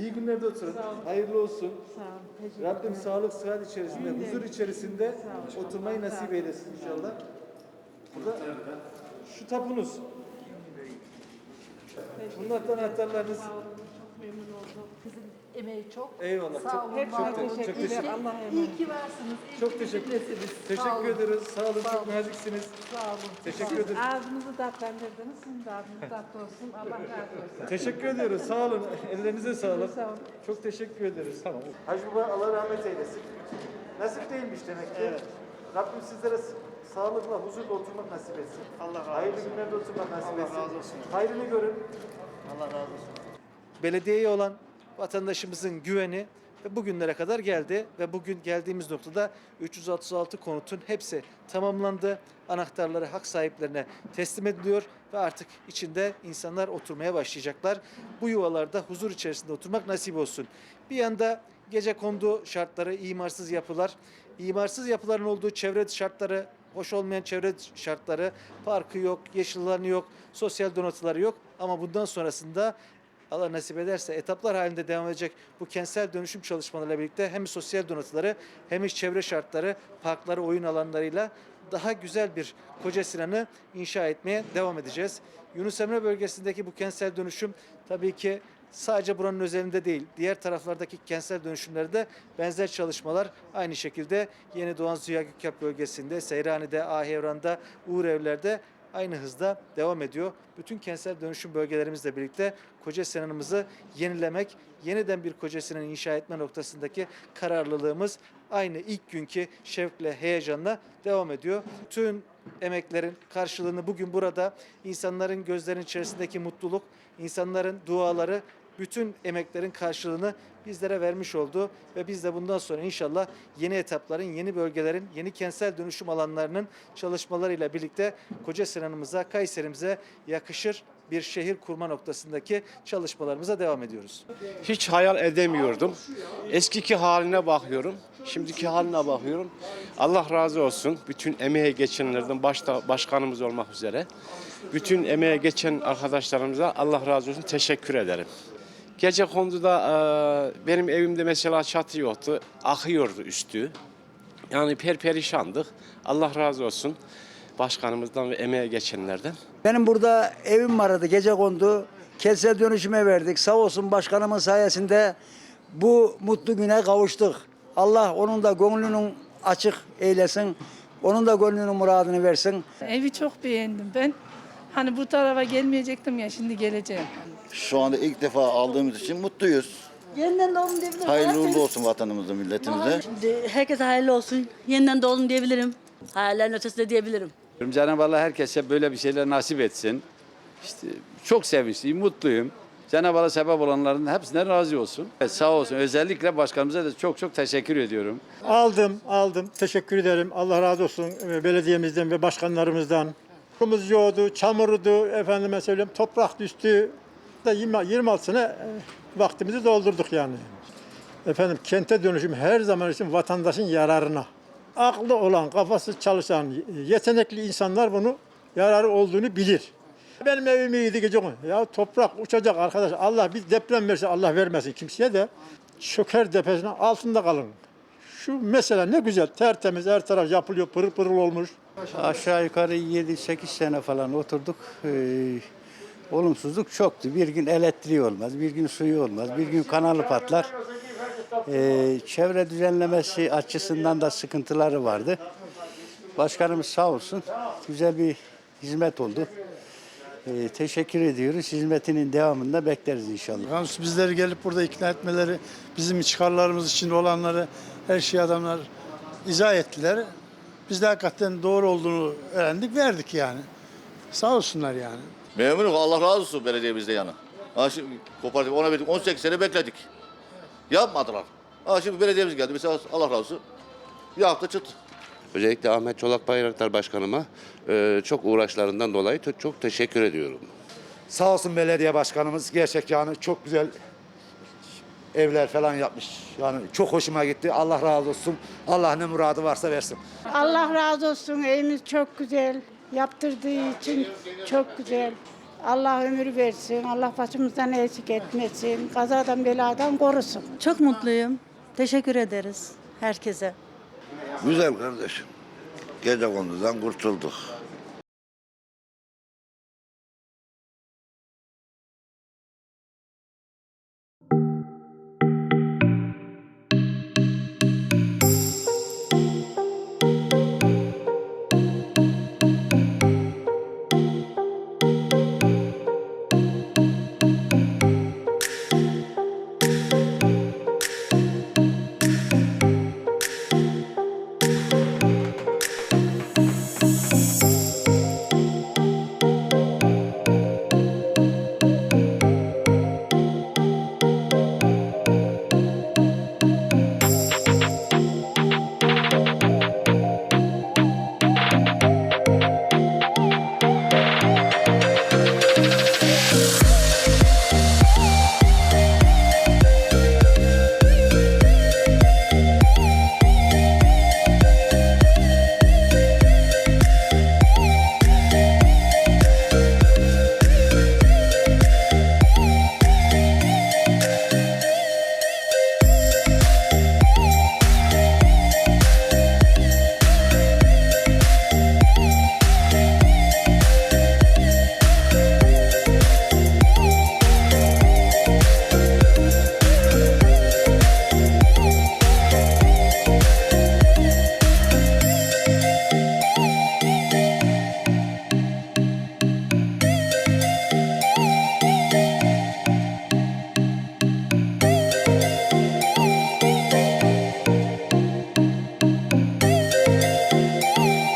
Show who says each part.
Speaker 1: İyi günlerde oturun. Hayırlı olsun.
Speaker 2: Sağ olun.
Speaker 1: Rabbim sağlık, sıhhat içerisinde, huzur içerisinde oturmayı nasip eylesin inşallah. Burada şu tapunuz. Bunlardan anahtarlarınız.
Speaker 2: Çok memnun oldum. Sizin emeği çok.
Speaker 1: Eyvallah.
Speaker 2: Sağ
Speaker 1: Çok,
Speaker 2: olun.
Speaker 1: çok,
Speaker 2: var
Speaker 1: çok,
Speaker 2: olun.
Speaker 1: çok
Speaker 2: İyi
Speaker 1: teşekkür,
Speaker 3: emanet.
Speaker 2: İyi ki varsınız. iyi
Speaker 1: çok
Speaker 2: ki
Speaker 1: teşekkür.
Speaker 2: Sağ
Speaker 1: teşekkür
Speaker 2: olun.
Speaker 1: ederiz. Sağ olun,
Speaker 2: Sağ
Speaker 1: çok
Speaker 2: olun.
Speaker 1: naziksiniz.
Speaker 2: Sağ olun.
Speaker 1: Teşekkür ederim.
Speaker 2: Ağzınızı tatlandırdınız. Sizin de ağzınız tatlı olsun. Allah razı olsun.
Speaker 1: Teşekkür ediyoruz. Sağ olun. Ellerinize sağlık.
Speaker 2: Sağ olun.
Speaker 1: Çok teşekkür ederiz. Tamam. Hacı Baba Allah rahmet eylesin. Nasip değilmiş demek ki. Rabbim sizlere sağlıkla, huzurla oturmak nasip etsin.
Speaker 4: Allah razı
Speaker 1: Hayırlı
Speaker 4: olsun.
Speaker 1: günlerde oturmak nasip
Speaker 4: Allah
Speaker 1: etsin.
Speaker 4: razı olsun.
Speaker 1: Hayrını görün.
Speaker 4: Allah razı olsun.
Speaker 1: Belediyeye olan vatandaşımızın güveni ve bugünlere kadar geldi ve bugün geldiğimiz noktada 336 konutun hepsi tamamlandı. Anahtarları hak sahiplerine teslim ediliyor ve artık içinde insanlar oturmaya başlayacaklar. Bu yuvalarda huzur içerisinde oturmak nasip olsun. Bir yanda gece kondu şartları, imarsız yapılar, imarsız yapıların olduğu çevre şartları, hoş olmayan çevre şartları, parkı yok, yeşil alanı yok, sosyal donatıları yok. Ama bundan sonrasında Allah nasip ederse etaplar halinde devam edecek bu kentsel dönüşüm çalışmalarıyla birlikte hem sosyal donatıları hem iç çevre şartları, parkları, oyun alanlarıyla daha güzel bir Koca Sinan'ı inşa etmeye devam edeceğiz. Yunus Emre bölgesindeki bu kentsel dönüşüm tabii ki sadece buranın özelinde değil, diğer taraflardaki kentsel dönüşümlerde benzer çalışmalar aynı şekilde Yeni Doğan Ziya Gökalp bölgesinde, Seyranide, Ahevran'da, Uğur Evler'de aynı hızda devam ediyor. Bütün kentsel dönüşüm bölgelerimizle birlikte Koca Sinan'ımızı yenilemek, yeniden bir Koca Sinan inşa etme noktasındaki kararlılığımız aynı ilk günkü şevkle, heyecanla devam ediyor. Bütün emeklerin karşılığını bugün burada insanların gözlerinin içerisindeki mutluluk, insanların duaları bütün emeklerin karşılığını bizlere vermiş oldu ve biz de bundan sonra inşallah yeni etapların, yeni bölgelerin, yeni kentsel dönüşüm alanlarının çalışmalarıyla birlikte Koca Sinan'ımıza, Kayserimize yakışır bir şehir kurma noktasındaki çalışmalarımıza devam ediyoruz.
Speaker 5: Hiç hayal edemiyordum. Eskiki haline bakıyorum. Şimdiki haline bakıyorum. Allah razı olsun. Bütün emeğe geçenlerden başta başkanımız olmak üzere. Bütün emeğe geçen arkadaşlarımıza Allah razı olsun. Teşekkür ederim. Gece konduda e, benim evimde mesela çatı yoktu. Akıyordu üstü. Yani perperişandık. Allah razı olsun başkanımızdan ve emeğe geçenlerden.
Speaker 6: Benim burada evim vardı gece kondu. Kentsel dönüşüme verdik. Sağ olsun başkanımın sayesinde bu mutlu güne kavuştuk. Allah onun da gönlünün açık eylesin. Onun da gönlünün muradını versin.
Speaker 7: Evi çok beğendim ben. Hani bu tarafa gelmeyecektim ya şimdi geleceğim.
Speaker 8: Şu anda ilk defa aldığımız için mutluyuz.
Speaker 3: Yeniden doğdum diyebilirim.
Speaker 8: Hayırlı uğurlu olsun vatanımıza, milletimize.
Speaker 3: Herkese hayırlı olsun. Yeniden doğdum diyebilirim. Hayallerin ötesinde diyebilirim.
Speaker 9: Cenab-ı Allah herkese böyle bir şeyler nasip etsin. İşte çok sevinçliyim, mutluyum. Cenab-ı Allah sebep olanların hepsinden razı olsun. Evet, sağ olsun. Özellikle başkanımıza da çok çok teşekkür ediyorum.
Speaker 10: Aldım, aldım. Teşekkür ederim. Allah razı olsun e, belediyemizden ve başkanlarımızdan. Kumuz yoğdu, çamurdu, efendime söyleyeyim toprak düştü. Da 20, 26 sene e, vaktimizi doldurduk yani. Efendim kente dönüşüm her zaman için vatandaşın yararına. Aklı olan, kafası çalışan, yetenekli insanlar bunu yararı olduğunu bilir. Benim evim iyiydi gece. Ya toprak uçacak arkadaş. Allah bir deprem verse Allah vermesin kimseye de. Çöker tepesine altında kalın. Şu mesela ne güzel tertemiz her taraf yapılıyor pırıl pırıl olmuş.
Speaker 9: Aşağı yukarı 7-8 sene falan oturduk. Ee, olumsuzluk çoktu. Bir gün elektriği olmaz, bir gün suyu olmaz, bir gün kanalı patlar. Ee, çevre düzenlemesi açısından da sıkıntıları vardı. Başkanımız sağ olsun güzel bir hizmet oldu. Ee, teşekkür ediyoruz. Hizmetinin devamında bekleriz inşallah.
Speaker 4: Yani bizleri gelip burada ikna etmeleri, bizim çıkarlarımız için olanları her şeyi adamlar izah ettiler. Biz de hakikaten doğru olduğunu öğrendik, verdik yani. Sağ olsunlar yani.
Speaker 8: Memnunum. Allah razı olsun belediyemizde yani. Ha şimdi kooperatif ona verdik. 18 sene bekledik. Yapmadılar. Ha şimdi belediyemiz geldi. Mesela Allah razı olsun. Yaptı çıktı.
Speaker 5: Özellikle Ahmet Çolak Bayraktar Başkanıma e, çok uğraşlarından dolayı çok teşekkür ediyorum.
Speaker 6: Sağ olsun belediye başkanımız gerçek yani çok güzel evler falan yapmış. Yani çok hoşuma gitti. Allah razı olsun. Allah ne muradı varsa versin.
Speaker 2: Allah razı olsun. Evimiz çok güzel. Yaptırdığı için çok güzel. Allah ömür versin. Allah başımızdan eksik etmesin. Kazadan beladan korusun.
Speaker 3: Çok mutluyum. Teşekkür ederiz herkese.
Speaker 11: Güzel kardeşim. Gece kondudan kurtulduk.